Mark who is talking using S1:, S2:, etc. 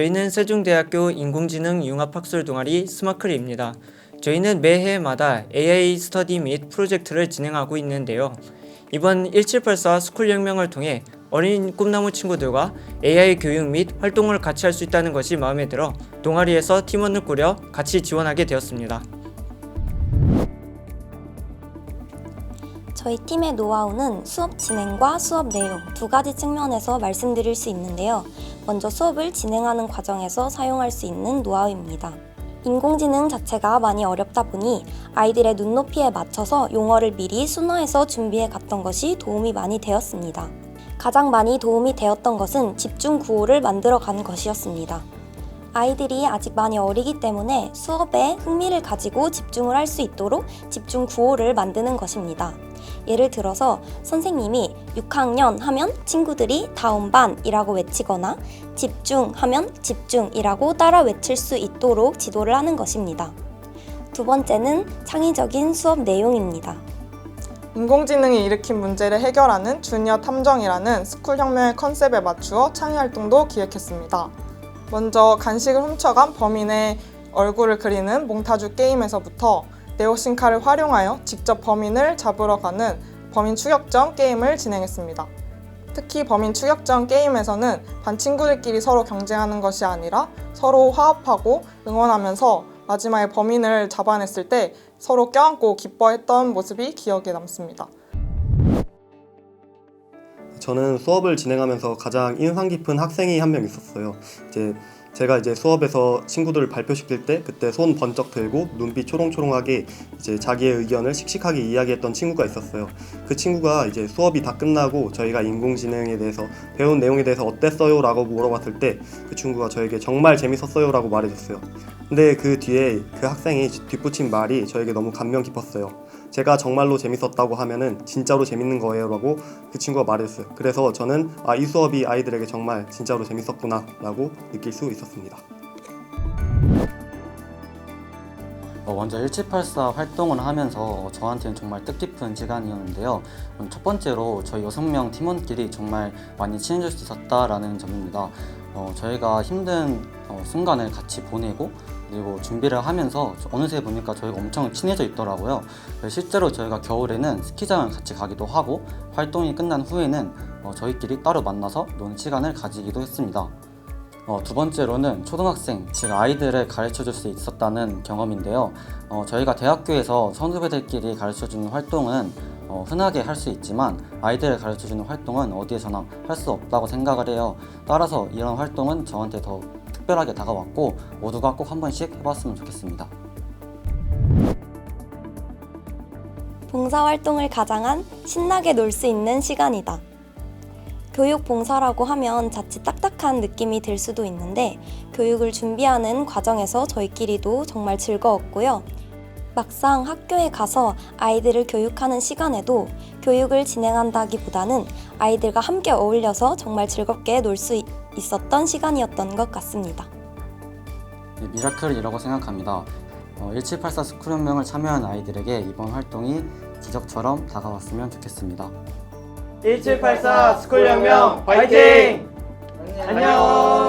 S1: 저희는 세종대학교 인공지능 융합학술 동아리 스마클입니다. 저희는 매해마다 AI 스터디 및 프로젝트를 진행하고 있는데요. 이번 1784 스쿨혁명을 통해 어린 꿈나무 친구들과 AI 교육 및 활동을 같이 할 수 있다는 것이 마음에 들어 동아리에서 팀원을 꾸려 같이 지원하게 되었습니다.
S2: 저희 팀의 노하우는 수업 진행과 수업 내용 두 가지 측면에서 말씀드릴 수 있는데요. 먼저 수업을 진행하는 과정에서 사용할 수 있는 노하우입니다. 인공지능 자체가 많이 어렵다 보니 아이들의 눈높이에 맞춰서 용어를 미리 순화해서 준비해 갔던 것이 도움이 많이 되었습니다. 가장 많이 도움이 되었던 것은 집중 구호를 만들어 간 것이었습니다. 아이들이 아직 많이 어리기 때문에 수업에 흥미를 가지고 집중을 할 수 있도록 집중 구호를 만드는 것입니다. 예를 들어서 선생님이 6학년 하면 친구들이 다음 반이라고 외치거나 집중 하면 집중이라고 따라 외칠 수 있도록 지도를 하는 것입니다. 두 번째는 창의적인 수업 내용입니다.
S3: 인공지능이 일으킨 문제를 해결하는 주니어 탐정이라는 스쿨 혁명의 컨셉에 맞추어 창의 활동도 기획했습니다. 먼저 간식을 훔쳐간 범인의 얼굴을 그리는 몽타주 게임에서부터 네오신카를 활용하여 직접 범인을 잡으러 가는 범인 추격전 게임을 진행했습니다. 특히 범인 추격전 게임에서는 반 친구들끼리 서로 경쟁하는 것이 아니라 서로 화합하고 응원하면서 마지막에 범인을 잡아냈을 때 서로 껴안고 기뻐했던 모습이 기억에 남습니다.
S4: 저는 수업을 진행하면서 가장 인상 깊은 학생이 한 명 있었어요. 이제 제가 이제 수업에서 친구들을 발표시킬 때 그때 손 번쩍 들고 눈빛 초롱초롱하게 이제 자기의 의견을 씩씩하게 이야기했던 친구가 있었어요. 그 친구가 이제 수업이 다 끝나고 저희가 인공지능에 대해서 배운 내용에 대해서 어땠어요? 라고 물어봤을 때 그 친구가 저에게 정말 재밌었어요 라고 말해줬어요. 근데 그 뒤에 그 학생이 뒷붙인 말이 저에게 너무 감명 깊었어요. 제가 정말로 재밌었다고 하면은 진짜로 재밌는 거예요 라고 그 친구가 말했어요. 그래서 저는 아, 이 수업이 아이들에게 정말 진짜로 재밌었구나 라고 느낄 수 있었습니다.
S5: 먼저 1784 활동을 하면서 저한테는 정말 뜻깊은 시간이었는데요. 음, 첫 번째로 저희 6명 팀원끼리 정말 많이 친해질 수 있었다라는 점입니다. 어, 저희가 힘든 어, 순간을 같이 보내고 그리고 준비를 하면서 어느새 보니까 저희가 엄청 친해져 있더라고요. 실제로 저희가 겨울에는 스키장을 같이 가기도 하고 활동이 끝난 후에는 어, 저희끼리 따로 만나서 노는 시간을 가지기도 했습니다. 어, 두 번째로는 초등학생, 즉 아이들을 가르쳐 줄 수 있었다는 경험인데요. 어, 저희가 대학교에서 선후배들끼리 가르쳐 주는 활동은 어, 흔하게 할 수 있지만 아이들을 가르쳐 주는 활동은 어디에서나 할 수 없다고 생각을 해요. 따라서 이런 활동은 저한테 더 특별하게 다가왔고 모두가 꼭 한 번씩 해봤으면 좋겠습니다.
S2: 봉사활동을 가장한 신나게 놀 수 있는 시간이다. 교육 봉사라고 하면 자칫 딱딱한 느낌이 들 수도 있는데 교육을 준비하는 과정에서 저희끼리도 정말 즐거웠고요. 막상 학교에 가서 아이들을 교육하는 시간에도 교육을 진행한다기보다는 아이들과 함께 어울려서 정말 즐겁게 놀 수 있었던 시간이었던 것 같습니다.
S5: 네, 미라클이라고 생각합니다. 어, 1784 스쿨 혁명을 참여한 아이들에게 이번 활동이 기적처럼 다가왔으면 좋겠습니다.
S1: 1784 스쿨 혁명 화이팅! 안녕!